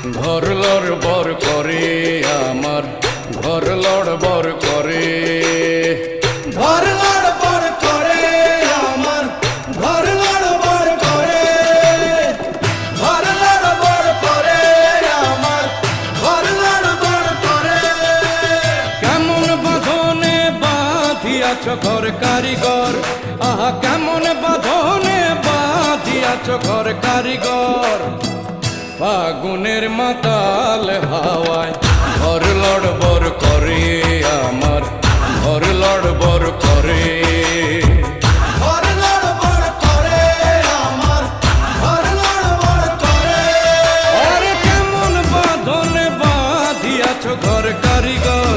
ঘর লড় বর করে আমার ঘর লড় বর করে। ঘর লড়বড় করে আমার ঘর লড়বড় করে। ঘর লড়বড় করে আমার ঘর লড়বড় করে। কেমন বাঁধনে বাঁধিয়াছ ঘর কারিগর? আহা কেমন বাঁধনে বাঁধিয়াছ ঘর কারিগর? ফাগুনের মাতাল হাওয়ায় ঘর লড়বর করে আমার ঘর লড়বর করে। ঘর করে আমার ঘর লড়বড় করে। আরে কেমন বাঁধনে বাঁধিয়াছ ঘর কারিগর?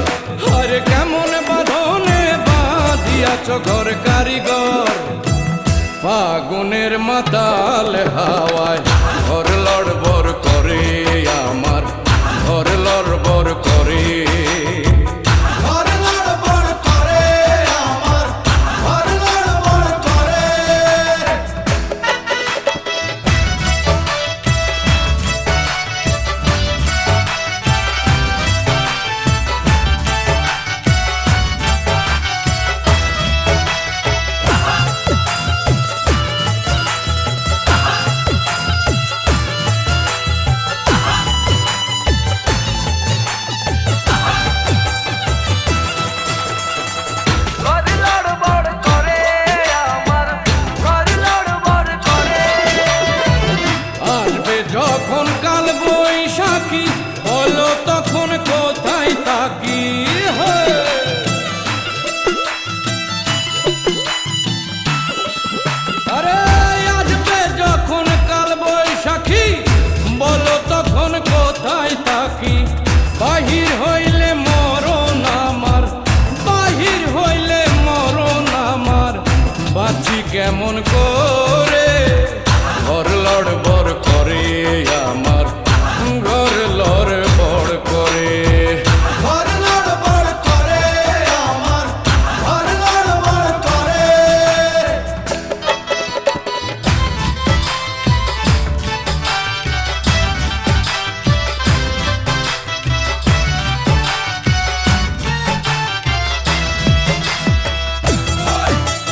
আরে কেমন বাঁধনে বাঁধিয়াছ ঘর কারিগর? ফাগুনের মাতাল হাওয়ায় যখন কাল বৈশাখী হলো তখন কোথায় থাকি হে আরে যখন কাল তখন কোথায় থাকি বাহির